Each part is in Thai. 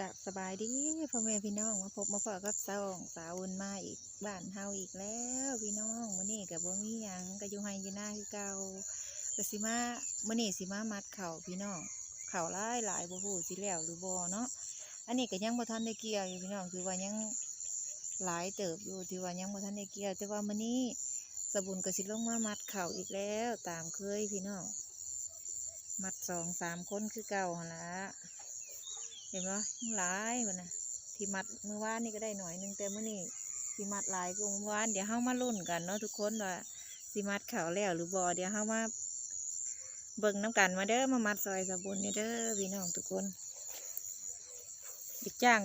กับสบายดีพ่อแม่พี่น้องมาพบมาพอกับสาวสาวอุ่นมาอีกบ้านเฮาอีกแล้วพี่น้องมื้อนี้ก็บ่มีหยังก็อยู่ไห้อยู่หน้าคือเก่ากสิมามื้อนี้สิมามัดเข่าพี่น้องเข่าวหลายหลายบ่ฮู้สิแล้วหรือบ่เนาะอันนี้ก็ยังบ่ทันได้เกี่ยวอยู่พี่น้องคือว่ายังหลายเติบอยู่ที่ว่ายังบ่ทันได้เกี่ยวแต่ว่ามื้อนี้สบุญก็สิลงมามัดเข่าอีกแล้ว ตามเคยพี่น้องมัดสองสามคนคือเก่าหั่นละ ห็นไหมหลายมันนะที่มัดเมื่อวานนี่ก็ได้หน่อยหนึงแต่เมื่อนี้ที่มัดหลายกว่าเมื่อวานเดี๋ยวเฮามาลุ้นกันเนาะทุกคนว่าสิมัดขาวแล้วหรือบ่เดี๋ยวเฮามาเบิ่งน้ำกันมาเด้อมามัดซอยสะบุนนี่เด้อพี่น้องทุกคนอีกจ้าง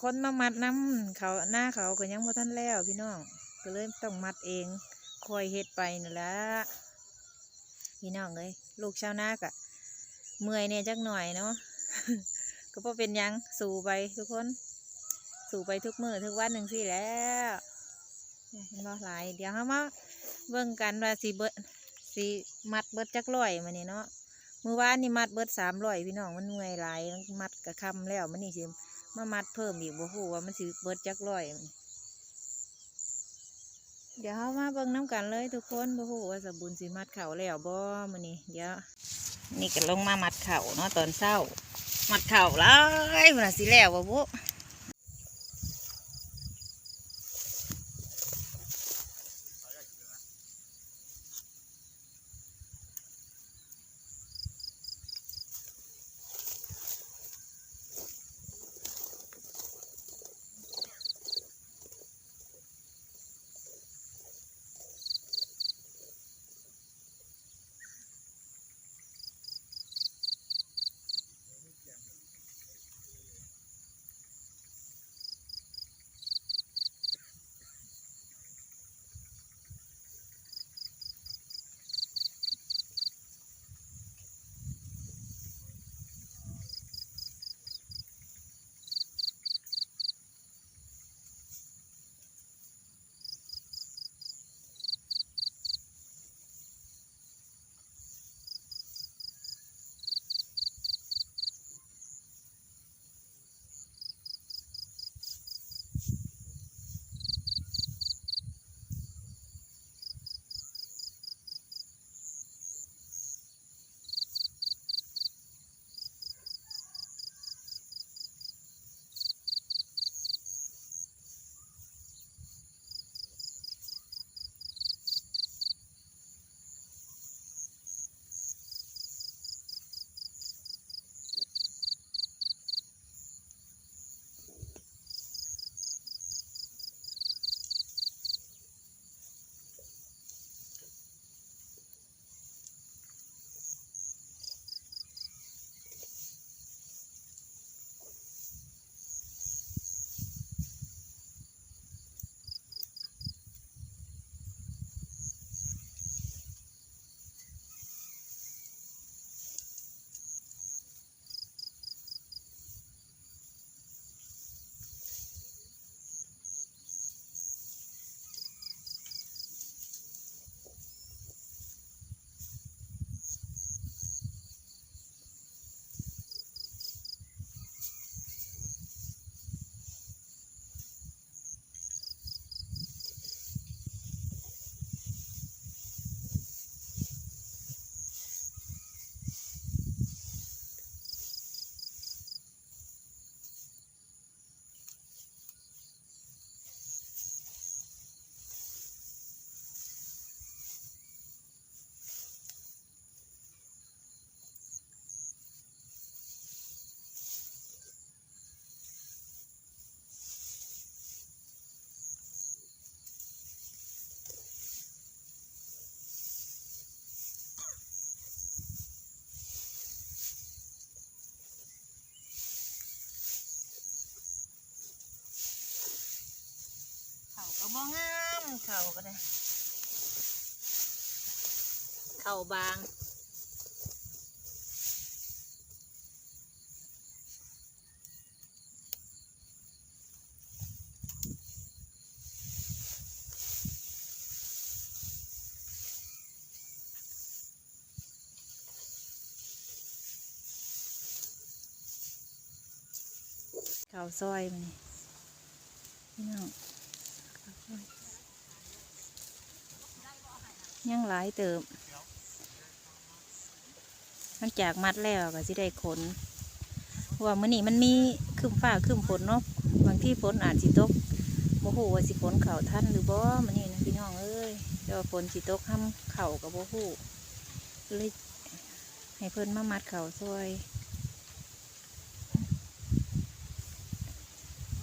คนมามัดน้ำเขาหน้าเขาก็ยังบ่ทันแล้วพี่น้องก็เลยต้องมัดเองคอยเฮ็ดไปนั่นแหละพี่น้องเลยลูกชาวนาก็เมื่อยเนี่ยจักหน่อยเนาะ ก็พอเป็นยังสู่ไปทุกคน สู่ไปทุกมือทุกวันหนึ่งสิแล้วเนี่ยเห็นบ่หลาย เดี๋ยวเขามาเบิ่งกันว่าสีเบิดสีมัดเบิดจักร้อยมานี่เนาะเมื่อวานนี่มัดเบิดสามร้อยพี่น้องมันเหนื่อยหลายมัดกระคำแล้วมันนี่สิมามัดเพิ่มอีกบ่ฮู้ว่ามันสิเบิดจักร้อย เดี๋ยวเขามาเบิ่งน้ำกันเลยทุกคนบ่ฮู้ว่าสบุญสิมัดเข่าแล้วบ่มื้อนี้เดี๋ยวนี่ก็ลงมามัดเข่าเนาะตอนเช้า มัดเข่าแล้วมันะสิแล้วบ่บุ บ่งามเข่าก็ได้เข่าบางเข่าซอยมันนี่พี่น้อง ยังหลายเติมมันจากมัดแล้วก็สิได้ขนว่ามื้อนี้มันมีครึมฟ้าครึมฝนเนาะบางที่ฝนอาจสิตกโมโหว่าสิฝนเข่าท่านหรือบ่มื้อนี้นะพี่น้องเอ้ยแต่ว่าฝนสิตกห้ามเข่ากับโมโหเลยให้เพิ่นมามัดเข่าซอย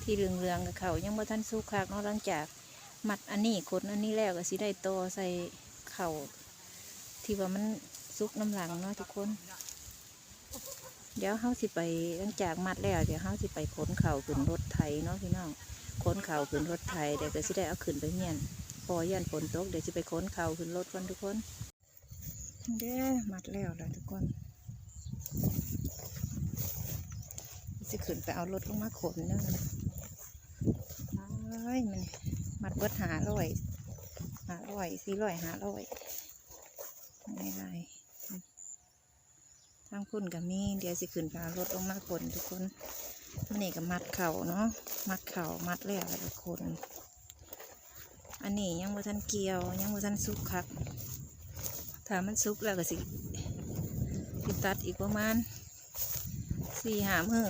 ที่เหลืองๆกับเขายังบ่ทันสุกคักเนาะหลังจากมัดอันนี้ขนอันนี้แล้วก็สิได้โตใส่ เข่าที่ว่ามันสุกน้ำหลังเนาะทุกคน เดี๋ยวเฮาสิไปหลังจากมัดแล้ว เดี๋ยวเฮาสิไปขนเข่าขึ้นรถไถเนาะพี่น้องขนเข่าขึ้นรถไถเดี๋ยวก็สิได้เอาขึ้นไปเมียนพอยันฝนตกเดี๋ยวสิไปขนเข่าขึ้นรถกันทุกคนเด้มัดแล้วแล้วทุกคนสิขึ้นไปเอารถลงมาขนเนาะเอ้มันมัดเบิดหาร้อย หาร้อยสี่ร้อยหาร้อยไม่ไรทางพุ่นกับมีเดี๋ยวสิขึ้นพารถลงมาคนทุกคนมันนี่ก็มัดเข่าเนาะมัดเข่ามัดแล้วทุกคน อันนี้ยังบ่ทันเกี่ยว ยังบ่ทันสุกครับถ้ามันสุกแล้วก็สิสิตัดอีกประมาณสี่หามือ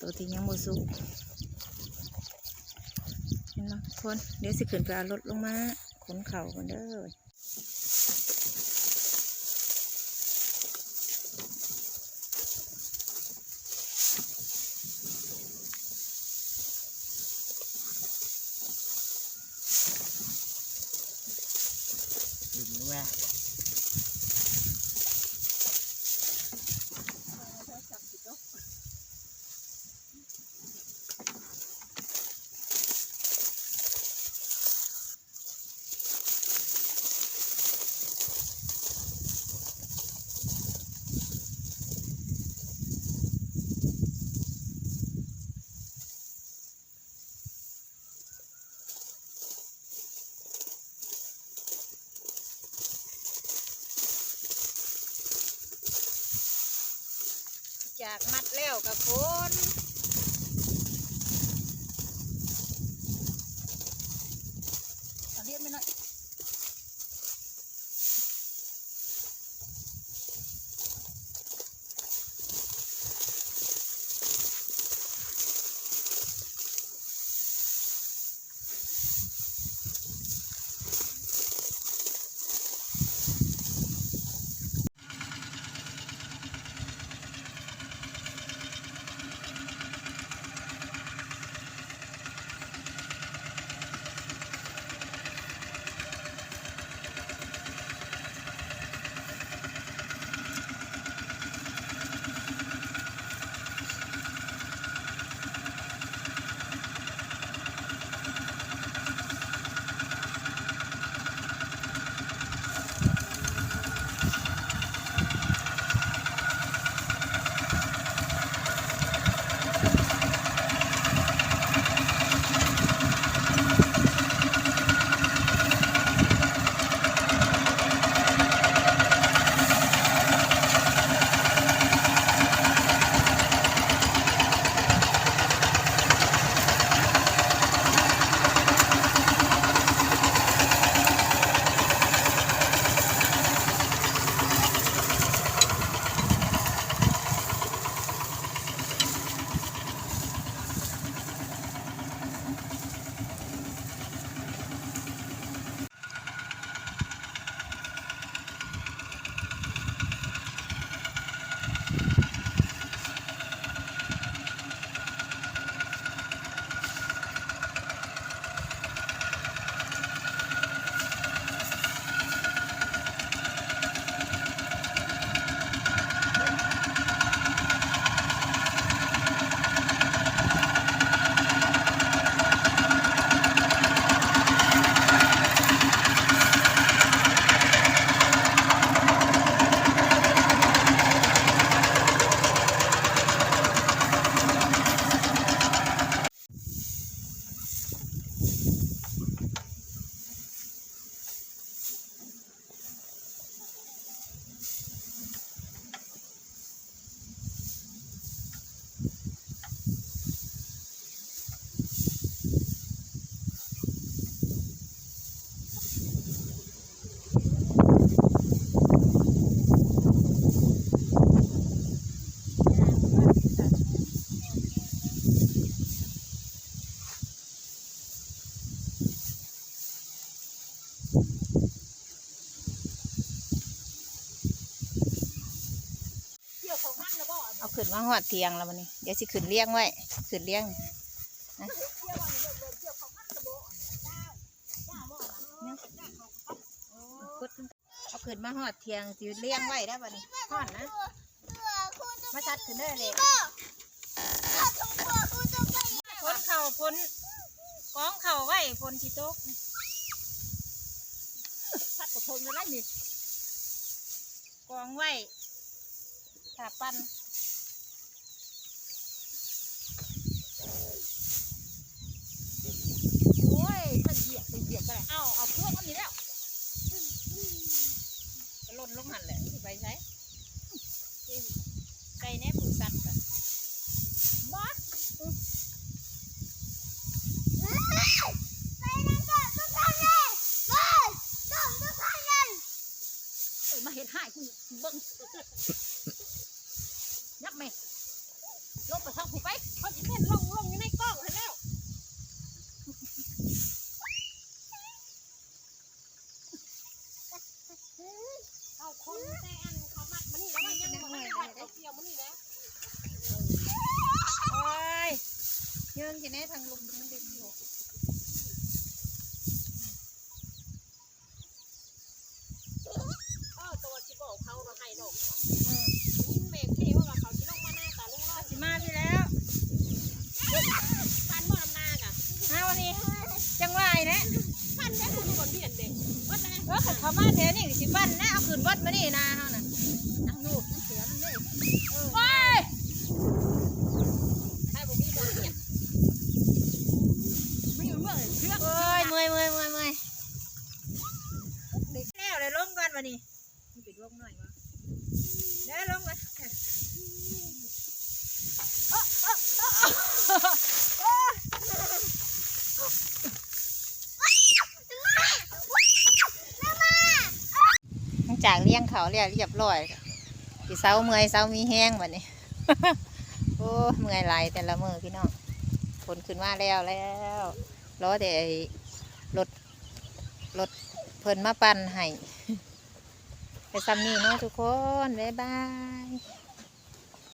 ตัวที่ยังบ่สุก ห็นไหมทุกคนเดี๋ยวสิขึ้นไปเอารถลงมาขนเข่ากันเด้อดึงแม่ากมัดแล้วกับคน หอดเทียงแล้วมันนี่เดี๋ยวสิขึ้นเลี้ยงไว้ขึ้นเลี้ยงนะเอาขึ้นมาหอดเทียงสิเลี้ยงไว้ได้ป่ะนี่หอดนะมาชัดขึ้นได้เลยพ้นเข่าพ้นกองเข่าไว้พ้นที่โต๊ะชัดกว่าทนเลยนะนี่กองไว้ถ้าปั้น โอ้ยถ้าเหยียบไปเหยียบไปเลย เอาเอาเครื่องมันนี่แล้วก็หล่นลงหันแหละสิ ไปใช้ไก่แน่ผูกสัตว์อะบอสเอ้ยมาเห็นหายกูเบิ่งยับไหมลงไปทางผู้ไปเขาจะเต้นลงลงอยู่ในกล้องเห็นแล้ว เอาคนแต่อันเขามัดมานี่แล้วมันยังบ่ได้ผัดเอาเกี่ยวมานี่แล้ว โอ้ย เยื่องจะแน่ทางลมทางดินอยู่เออตัวสิบอกเขาเราให้ลงนี่เมฆที่ยว่าเขาสิลงมาหน้าตาลุงรอดสิมาพี่แล้วพันบ่ลำนากอะมาวันนี้ จังหวะไอ้นะพันได้คุณคนเปลี่ยนเด็กว่าแต่เออขันเขามาแถวนี่สิปั้นนะเอาขึ้นวัดมานี่นาเฮานะ นั่งอยู่นั่งเสือนั่นเลย ไป ให้บ่มีบ่เปลี่ยนไม่อยู่เมื่อเชือก โอ้ยเมื่อยเมื่อยเมื่อยเมื่อยแล้วเลยลงก่อนวันนี้มันปิดลงหน่อยวะเดี๋ยวลงมา หลัง จากเลี้ยงเขาเรียเรียบร้อยสิเสาเมื่อยเสามีแห้งแบบนี้โอ้เมื่อยไหลแต่ละมือพี่น้องผลขึ้นมาแล้วแล้วรอแต่รถรถเพิ่นมาปั่นให้ไปซ้ำนี่เนาะทุกคน บ๊ายบาย